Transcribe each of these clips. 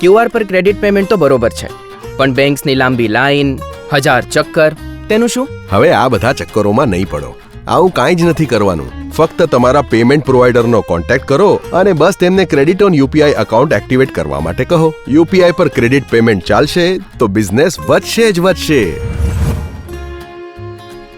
QR પર credit payment તો બરોબર છે. પણ બેંક્સની લાંબી લાઈન હજાર ચક્કર તેનું શું? હવે આ બધા ચક્કરોમાં નહીં પડો. આવું કાંઈ જ નથી કરવાનું. ફક્ત તમારા પેમેન્ટ પ્રોવાઈડરનો કોન્ટેક્ટ કરો અને બસ તેમને credit on UPI account activate કરવા માટે કહો. યુપીઆઈ પર ક્રેડિટ પેમેન્ટ ચાલશે તો બિઝનેસ વધશે જ વધશે.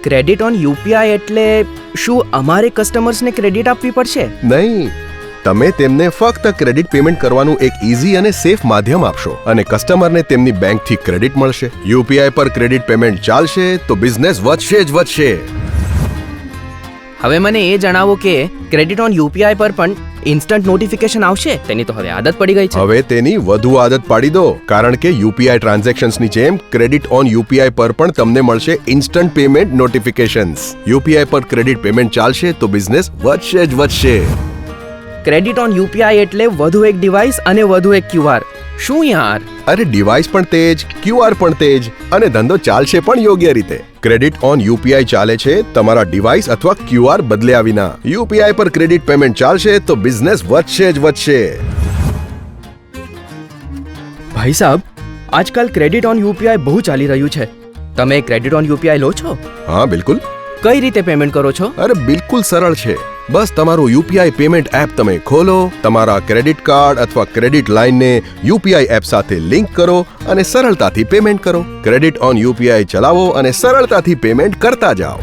ક્રેડિટ ઓન યુપીઆઈ એટલે શું અમારે કસ્ટમર્સને ક્રેડિટ આપવી પડશે? નહીં. તમે તેમને ફક્ત ક્રેડિટ પેમેન્ટ કરવાનું એક ઇઝી અને સેફ માધ્યમ આપશો અને કસ્ટમરને તેમની બેંકથી ક્રેડિટ મળશે. યુપીઆઈ પર ક્રેડિટ પેમેન્ટ ચાલશે તો બિઝનેસ વધશે જ વધશે. હવે મને એ જણાવો કે ક્રેડિટ ઓન યુપીઆઈ પર પણ ઇન્સ્ટન્ટ નોટિફિકેશન આવશે? તેની તો હવે આદત પડી ગઈ છે. હવે તેની વધુ આદત પાડી દો કારણ કે યુપીઆઈ ટ્રાન્ઝેક્શન્સની જેમ ક્રેડિટ ઓન યુપીઆઈ પર પણ તમને મળશે ઇન્સ્ટન્ટ પેમેન્ટ નોટિફિકેશન્સ. યુપીઆઈ પર ક્રેડિટ પેમેન્ટ ચાલશે તો બિઝનેસ વધશે જ વધશે. ક્રેડિટ ઓન યુપીઆઈ એટલે વધુ એક ડિવાઇસ અને વધુ એક ક્યુઆર શું યાર? અરે ડિવાઇસ પણ તેજ ક્યુઆર પણ તેજ અને ધંધો ચાલશે પણ યોગ્ય રીતે. ક્રેડિટ ઓન યુપીઆઈ ચાલે છે તમારા ડિવાઇસ અથવા ક્યુઆર બદલ્યા વિના. યુપીઆઈ પર ક્રેડિટ પેમેન્ટ ચાલશે તો બિઝનેસ વધશે જ વધશે. ભાઈ સાહેબ આજકાલ ક્રેડિટ ઓન યુપીઆઈ બહુ ચાલી રહ્યું છે. તમે ક્રેડિટ ઓન યુપીઆઈ લો છો? હા બિલકુલ. કઈ રીતે પેમેન્ટ કરો છો? અરે બિલકુલ સરળ છે. બસ તમારું યુપીઆઈ પેમેન્ટ એપ તમે ખોલો, તમારા ક્રેડિટ કાર્ડ અથવા ક્રેડિટ લાઇનને યુપીઆઈ એપ સાથે લિંક કરો અને સરળતાથી પેમેન્ટ કરો. ક્રેડિટ ઓન યુપીઆઈ ચલાવો અને સરળતાથી પેમેન્ટ કરતા જાઓ.